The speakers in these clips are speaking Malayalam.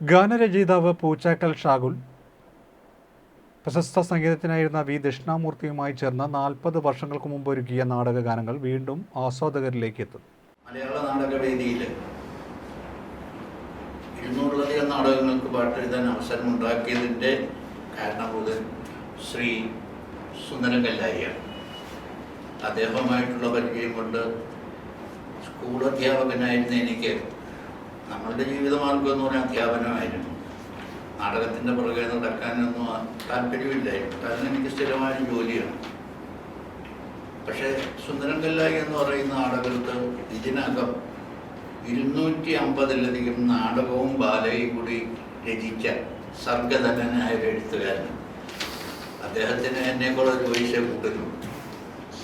ഗാനരചയിതാവ് പൂച്ചാക്കൽ ഷാഗുൽ. പ്രശസ്ത സംഗീതത്തിനായിരുന്ന വി. ദക്ഷിണാമൂർത്തിയുമായി ചേർന്ന് നാൽപ്പത് വർഷങ്ങൾക്ക് മുമ്പ് ഒരുക്കിയ നാടക ഗാനങ്ങൾ വീണ്ടും ആസ്വാദകരിലേക്ക് എത്തും. മലയാള നാടകവേദിയിൽ ഇരുന്നൂറിലധികം നാടകങ്ങൾക്ക് പാട്ടെഴുതാൻ അവസരം ഉണ്ടാക്കിയതിന്റെ കാരണഭൂതൻ ശ്രീ സുന്ദരൻ കല്ലായിയാണ് അദ്ദേഹവുമായിട്ടുള്ള പരിചയം കൊണ്ട് സ്കൂൾ അധ്യാപകനായിരുന്ന എനിക്ക് നമ്മളുടെ ജീവിതമാർഗം എന്ന് പറഞ്ഞാൽ അധ്യാപനമായിരുന്നു. നാടകത്തിന്റെ പുറകെ നടക്കാനൊന്നും താല്പര്യമില്ലായിരുന്നു. കാരണം എനിക്ക് സ്ഥിരമായ ജോലിയാണ്. പക്ഷേ സുന്ദരം കല്ലായി എന്ന് പറയുന്ന ആളുകൾക്ക് ഇതിനകം ഇരുന്നൂറ്റി അമ്പതിലധികം നാടകവും ബാലയും കൂടി രചിച്ച സർഗധനനായ ഒരു എഴുത്തുകാരൻ അദ്ദേഹത്തിന് എന്നെക്കൂടെ ഒരു കൂട്ടുന്നു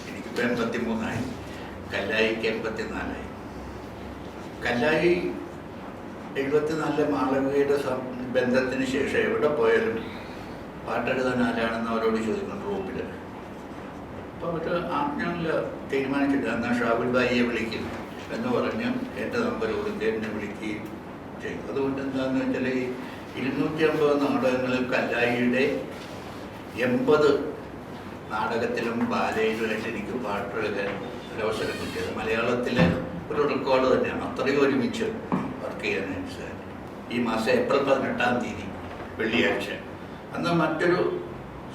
എനിക്കിപ്പോൾ എൺപത്തി മൂന്നായി കല്ലായിക്ക് എൺപത്തിനാലായി. കല്ലായി എഴുപത്തിനാലിലെ മാളവികയുടെ ബന്ധത്തിന് ശേഷം എവിടെ പോയാലും പാട്ടെഴുതാൻ ആരാണെന്ന് അവരോട് ചോദിക്കുന്നു ഗ്രൂപ്പിൽ അപ്പോൾ അവർ ഞങ്ങൾ തീരുമാനിച്ചിട്ട് എന്നാൽ ഷാബുൽ ബായിയെ വിളിക്കും എന്ന് പറഞ്ഞ് എന്റെ നമ്പർ കൊടുത്ത് എന്നെ വിളിക്കുകയും ചെയ്തു. അതുകൊണ്ട് എന്താണെന്ന് വെച്ചാൽ ഈ ഇരുന്നൂറ്റി അമ്പത് നാടകങ്ങളിൽ കല്ലായിയുടെ എൺപത് നാടകത്തിലും ബാലയിലുമായിട്ട് എനിക്ക് പാട്ടെഴുതാൻ ഒരവസരം കിട്ടിയത്. മലയാളത്തിലെ ഒരു റെക്കോർഡ് തന്നെയാണ്. അത്രയും ഒരുമിച്ച് വർക്ക് ചെയ്യാനായിട്ട് സാധിക്കും ഈ മാസം ഏപ്രിൽ പതിനെട്ടാം തീയതി വെള്ളിയാഴ്ച. അന്ന് മറ്റൊരു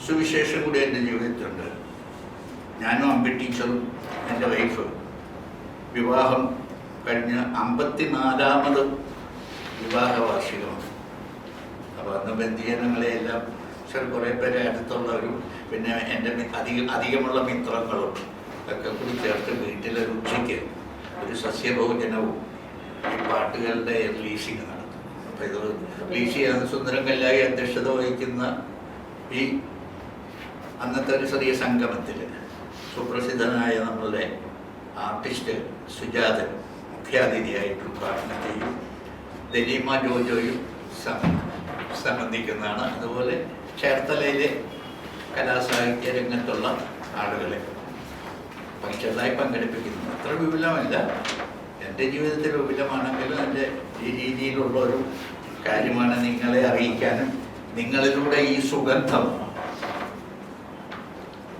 സുവിശേഷം കൂടി എന്റെ ജീവിതത്തിലുണ്ട്. ഞാനും അമ്പി ടീച്ചറും എന്റെ വൈഫ് വിവാഹം കഴിഞ്ഞ് അമ്പത്തിനാലാമത് വിവാഹ വാർഷികമാണ് അപ്പോൾ അന്ന് ബന്ധുജനങ്ങളെയെല്ലാം ചില കുറേ പേരെ അടുത്തുള്ളവരും പിന്നെ എന്റെ അധികം അധികമുള്ള മിത്രങ്ങളും ഒക്കെ കൂടി ചേർത്ത് വീട്ടിലൊരു ഉച്ചയ്ക്ക് ഒരു സസ്യഭോജനവും പാട്ടുകളുടെ റിലീസിങ് നടത്തും. അപ്പോൾ ഇത് റിലീസ് ചെയ്യാൻ സുന്ദരം കല്ലായി അധ്യക്ഷത വഹിക്കുന്ന ഈ അന്നത്തെ ഒരു ചെറിയ സംഗമത്തിൽ സുപ്രസിദ്ധനായ നമ്മളുടെ ആർട്ടിസ്റ്റ് സുജാതൻ മുഖ്യാതിഥിയായിട്ട് ഉദ്ഘാടനം ചെയ്യും. ദലീമ ജോജോയും സംബന്ധിക്കുന്നതാണ്. അതുപോലെ ചേർത്തലയിലെ കലാസാഹിത്യ രംഗത്തുള്ള ആളുകളെ. പക്ഷേ പങ്കെടുപ്പിക്കുന്നു. അത്ര വിപുലമല്ല. എന്റെ ജീവിതത്തിൽ വിപുലമാണെങ്കിലും എന്റെ ഈ രീതിയിലുള്ള ഒരു കാര്യമാണ് നിങ്ങളെ അറിയിക്കാനും നിങ്ങളിലൂടെ ഈ സുഗന്ധം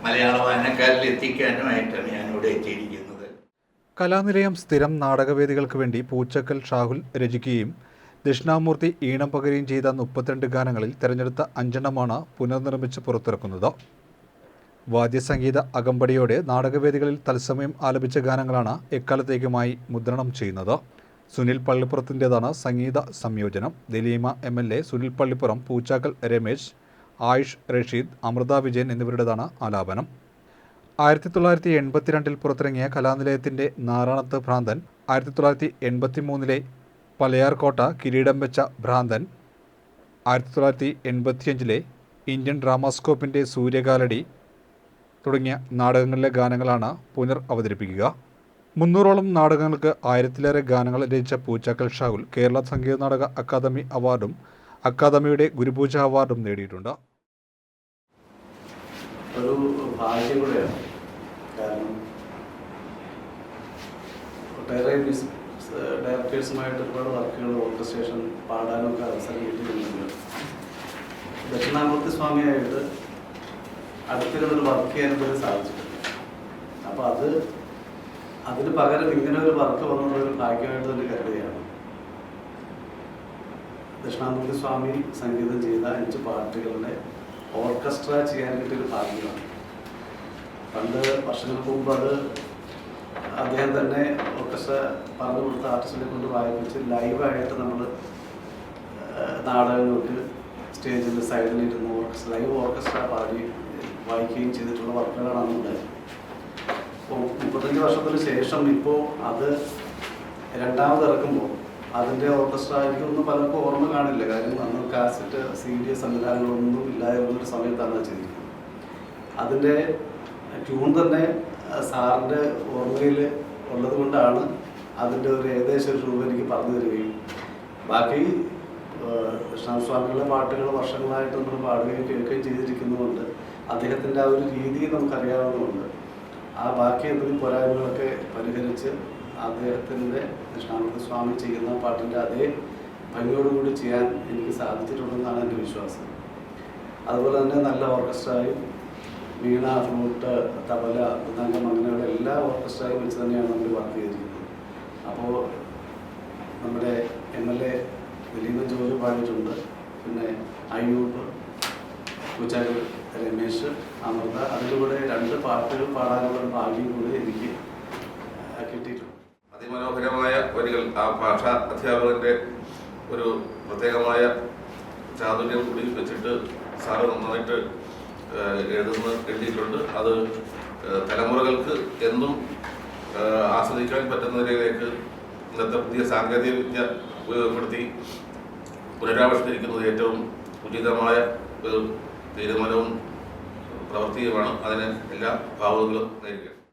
മലയാള വായനക്കാരിൽ എത്തിക്കാനുമായിട്ടാണ് ഞാനിവിടെ എത്തിയിരിക്കുന്നത്. കലാനിലയം സ്ഥിരം നാടകവേദികൾക്ക് വേണ്ടി പൂച്ചക്കൽ ഷാഹുൽ രചിക്കുകയും ദക്ഷിണാമൂർത്തി ഈണം പകരുകയും ചെയ്ത മുപ്പത്തിരണ്ട് ഗാനങ്ങളിൽ തിരഞ്ഞെടുത്ത അഞ്ചെണ്ണമാണ് പുനർനിർമ്മിച്ച് പുറത്തിറക്കുന്നത്. വാദ്യസംഗീത അകമ്പടിയോടെ നാടകവേദികളിൽ തത്സമയം ആലപിച്ച ഗാനങ്ങളാണ് എക്കാലത്തേക്കുമായി മുദ്രണം ചെയ്യുന്നത്. സുനിൽ പള്ളിപ്പുറത്തിന്റെതാണ് സംഗീത സംയോജനം. Daleema M L A Sunil Pallippuram Poochakkal Ramesh Ayush Rasheed Amritha Vijayan എന്നിവരുടേതാണ് ആലാപനം. ആയിരത്തി തൊള്ളായിരത്തി എൺപത്തിരണ്ടിൽ പുറത്തിറങ്ങിയ കലാനിലയത്തിന്റെ നാറാണത്ത് ഭ്രാന്തൻ ആയിരത്തി തൊള്ളായിരത്തി എൺപത്തി മൂന്നിലെ പലയാർകോട്ട കിരീടം വെച്ച ഭ്രാന്തൻ ആയിരത്തി തൊള്ളായിരത്തി എൺപത്തിയഞ്ചിലെ ഇന്ത്യൻ ഡ്രാമാസ്കോപ്പിന്റെ സൂര്യകാലടി തുടങ്ങിയ നാടകങ്ങളിലെ ഗാനങ്ങളാണ് പുനർ അവതരിപ്പിക്കുക. മുന്നൂറോളം നാടകങ്ങൾക്ക് ആയിരത്തിലേറെ ഗാനങ്ങൾ രചിച്ച പൂച്ചാക്കൽ ഷാഹുൽ കേരള സംഗീത നാടക അക്കാദമി അവാർഡും അക്കാദമിയുടെ ഗുരുപൂജ അവാർഡും നേടിയിട്ടുണ്ട്. ഒരു ഭാഗ്യം കൂടെയാണ്. ഡയറക്ടേഴ്സുമായിട്ട് ഒരുപാട് വർക്കുകൾ ഓർക്കസ്ട്രേഷൻ പാടാനൊക്കെ അവസരം കിട്ടിയിട്ടുണ്ട്. ദക്ഷിണാമൂർത്തി സ്വാമിയായിട്ട് അടുത്തിരുന്നൊരു വർക്ക് ചെയ്യാൻ പോലും സാധിച്ചിട്ടില്ല അപ്പോൾ അത് അതിന് പകരം ഇങ്ങനെ ഒരു വർക്ക് വന്നുള്ളൊരു ഭാഗ്യമായിട്ട് തന്നെ കരുതുകയാണ്. ദക്ഷിണാമൂർത്തി സ്വാമി സംഗീതം ചെയ്ത അഞ്ച് പാട്ടുകളുടെ ഓർക്കസ്ട്ര ചെയ്യാൻ കിട്ടിയൊരു ഭാഗ്യമാണ്. പണ്ട് വർഷങ്ങൾക്ക് മുമ്പ് അത് അദ്ദേഹം തന്നെ ഓർക്കസ്ട്ര പറഞ്ഞു കൊടുത്ത ആർട്ടിസ്റ്റിനെ കൊണ്ട് വായിപ്പിച്ച് ലൈവായിട്ട് നമ്മൾ നാടകങ്ങൾക്ക് സ്റ്റേജിൽ സൈഡിലിരുന്ന് ഓർക്കസ്ട്ര ലൈവ് ഓർക്കസ്ട്ര പാടി വായിക്കുകയും ചെയ്തിട്ടുള്ള വർക്കുകളാണ് ഉണ്ടായത് അപ്പോൾ മുപ്പത്തഞ്ച് വർഷത്തിന് ശേഷം ഇപ്പോൾ അത് രണ്ടാമത് ഇറക്കുമ്പോൾ അതിന്റെ ഓർക്കസ്ട്ര എനിക്കൊന്നും പലർക്കും ഓർമ്മ കാണില്ല. കാര്യം അന്ന് കാസറ്റ് സി ഡി സംവിധാനങ്ങളൊന്നും ഇല്ലായിരുന്നൊരു സമയത്താണ് ചെയ്തിരിക്കുന്നത്. അതിന്റെ ട്യൂൺ തന്നെ സാറിന്റെ ഓർമ്മയിൽ ഉള്ളത് കൊണ്ടാണ് അതിന്റെ ഒരു ഏകദേശം ഒരു രൂപ എനിക്ക് പറഞ്ഞു തരികയും ബാക്കി കൃഷ്ണസ്വാമികളുടെ പാട്ടുകൾ വർഷങ്ങളായിട്ട് നമ്മൾ പാടുകയും കേൾക്കുകയും ചെയ്തിരിക്കുന്നതുകൊണ്ട് അദ്ദേഹത്തിന്റെ ആ ഒരു രീതി നമുക്കറിയാവുന്നതുകൊണ്ട് ആ ബാക്കി എന്തെങ്കിലും പോരായ്മകളൊക്കെ പരിഹരിച്ച് അദ്ദേഹത്തിന്റെ കൃഷ്ണാനന്ദ സ്വാമി ചെയ്യുന്ന പാട്ടിന്റെ അതേ ഭംഗിയോടുകൂടി ചെയ്യാൻ എനിക്ക് സാധിച്ചിട്ടുണ്ടെന്നാണ് എന്റെ വിശ്വാസം. അതുപോലെ തന്നെ നല്ല ഓർക്കസ്ട്രയും വീണ ഫ്ലൂട്ട് തബല മൃദംഗം അങ്ങനെയുള്ള എല്ലാ ഓർക്കസ്ട്രയും വെച്ച് തന്നെയാണ് നമ്മൾ വർക്ക് ചെയ്തിരിക്കുന്നത്. അപ്പോൾ നമ്മുടെ എം എൽ എ ദിലീപൻ ജോലി പാടിയിട്ടുണ്ട്. പിന്നെ അയ്യൂബ് കുച്ചാൽ രമേശ് അമൃത അതിലൂടെ രണ്ട് പാട്ടുകൾ പാടാനുള്ള ഭാഗ്യം കൂടി എനിക്ക് കിട്ടിയിട്ടുണ്ട്. അതിമനോഹരമായ വരികൾ ആ ഭാഷാ അധ്യാപകന്റെ ഒരു പ്രത്യേകമായ ചാതുര്യം കൂടി വെച്ചിട്ട് സാറ് നന്നായിട്ട് എഴുതുന്ന എഴുതിയിട്ടുണ്ട് അത് തലമുറകൾക്ക് എന്നും ആസ്വദിക്കാൻ പറ്റുന്ന നിലയിലേക്ക് ഇന്നത്തെ പുതിയ സാങ്കേതിക വിദ്യ ഉപയോഗപ്പെടുത്തി പുനരാവിഷ്കരിക്കുന്നത് ഏറ്റവും ഉചിതമായ ഒരു തീരുമാനവും പ്രവൃത്തിയുമാണ് അതിന് എല്ലാ ഭാവുകളും നേരിടുക